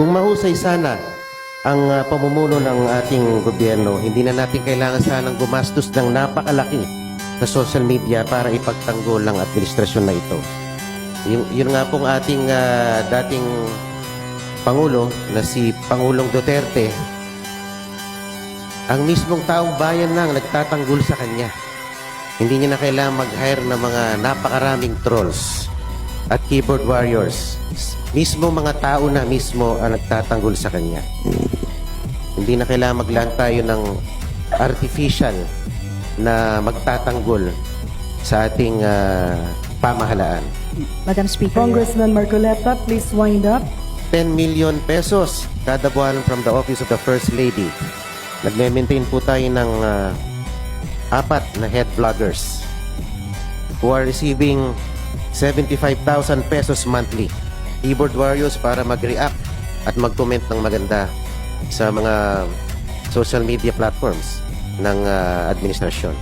Kung mahusay sana ang ah, pamumuno ng ating gobyerno, hindi na natin kailangan sanang gumastos ng napakalaki sa social media para ipagtanggol ang administrasyon na ito. Yung, yun nga pong ating ah, dating Pangulo na si Pangulong Duterte, ang mismong taong bayan lang nagtatanggol sa kanya. Hindi niya na kailangan mag-hire ng mga napakaraming trolls at keyboard warriors. Mismo mga tao na mismo ang nagtatanggol sa kanya. Hindi na kailangan maglaan tayo ng artificial na magtatanggol sa ating ah, pamahalaan. Madam Speaker. Congressman Marcoleta, please wind up. 10 million pesos kada buwan from the Office of the First Lady. Nagme-maintain po tayo ng ah, apat na head vloggers who are receiving 75,000 pesos monthly. Keyboard warriors para mag-react at mag-comment ng maganda sa mga social media platforms ng ah, administrasyon.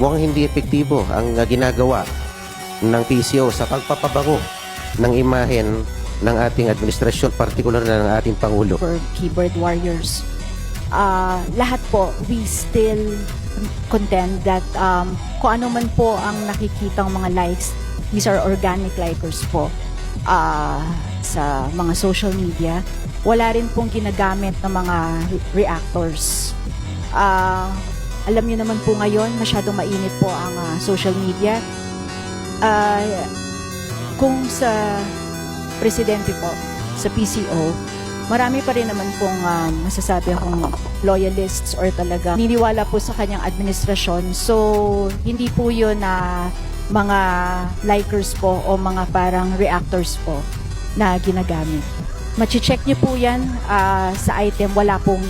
Mukhang hindi epektibo ang ah, ginagawa ng PCO sa pagpapabango ng imahen ng ating administrasyon, partikular na ng ating Pangulo. for keyboard warriors. Uh, lahat po, we still contend that um, kung ano man po ang nakikitang mga likes, these are organic likers po uh, sa mga social media. Wala rin pong ginagamit ng mga re- reactors. Uh, alam niyo naman po ngayon, masyadong mainit po ang uh, social media. Uh, kung sa presidente po sa PCO, marami pa rin naman pong um, masasabi akong loyalists or talaga niniwala po sa kanyang administrasyon. So, hindi po yun na mga likers po o mga parang reactors po na ginagamit. Machi-check niyo po yan ah, sa item. Wala pong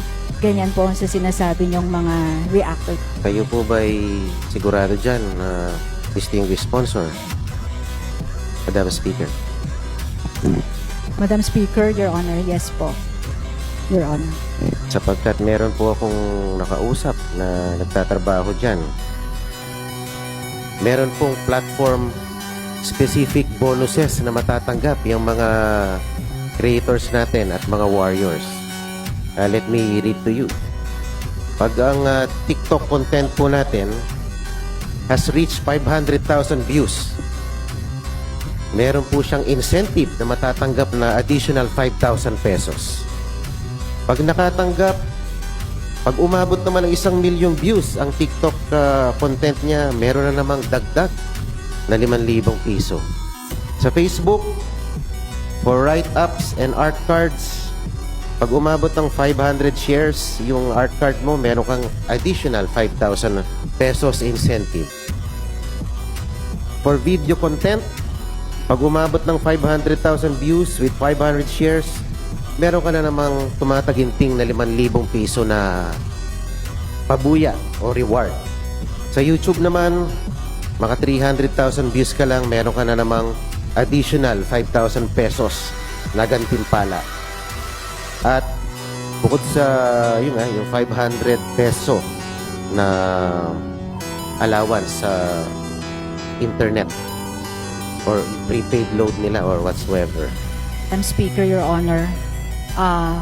ganyan po sa sinasabi niyong mga reactor. Kayo po ba'y sigurado dyan na distinguished sponsor? Madam Speaker. Madam Speaker, Your Honor, yes po. Your Honor. Sapagkat meron po akong nakausap na nagtatrabaho dyan. Meron pong platform specific bonuses na matatanggap yung mga creators natin at mga warriors. Uh, let me read to you. Pag ang uh, TikTok content po natin has reached 500,000 views, meron po siyang incentive na matatanggap na additional 5,000 pesos. Pag nakatanggap, pag umabot naman ng isang milyong views ang TikTok uh, content niya, meron na namang dagdag na 5,000 piso. Sa Facebook, for write-ups and art cards, pag umabot ng 500 shares yung art card mo, meron kang additional 5,000 pesos incentive. For video content, pag umabot ng 500,000 views with 500 shares, meron ka na namang tumataginting na 5,000 piso na pabuya o reward. Sa YouTube naman, maka 300,000 views ka lang, meron ka na namang additional 5,000 pesos na gantimpala. At bukod sa yun nga, yung 500 peso na allowance sa internet or prepaid load nila or whatsoever. Madam Speaker, Your Honor, uh,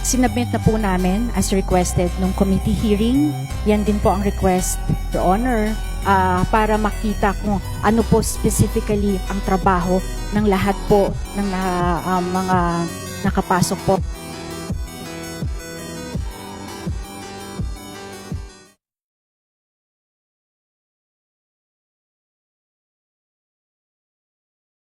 sinabit na po namin as requested nung committee hearing. Yan din po ang request, Your Honor, ah, para makita kung ano po specifically ang trabaho ng lahat po ng na- ah, mga nakapasok po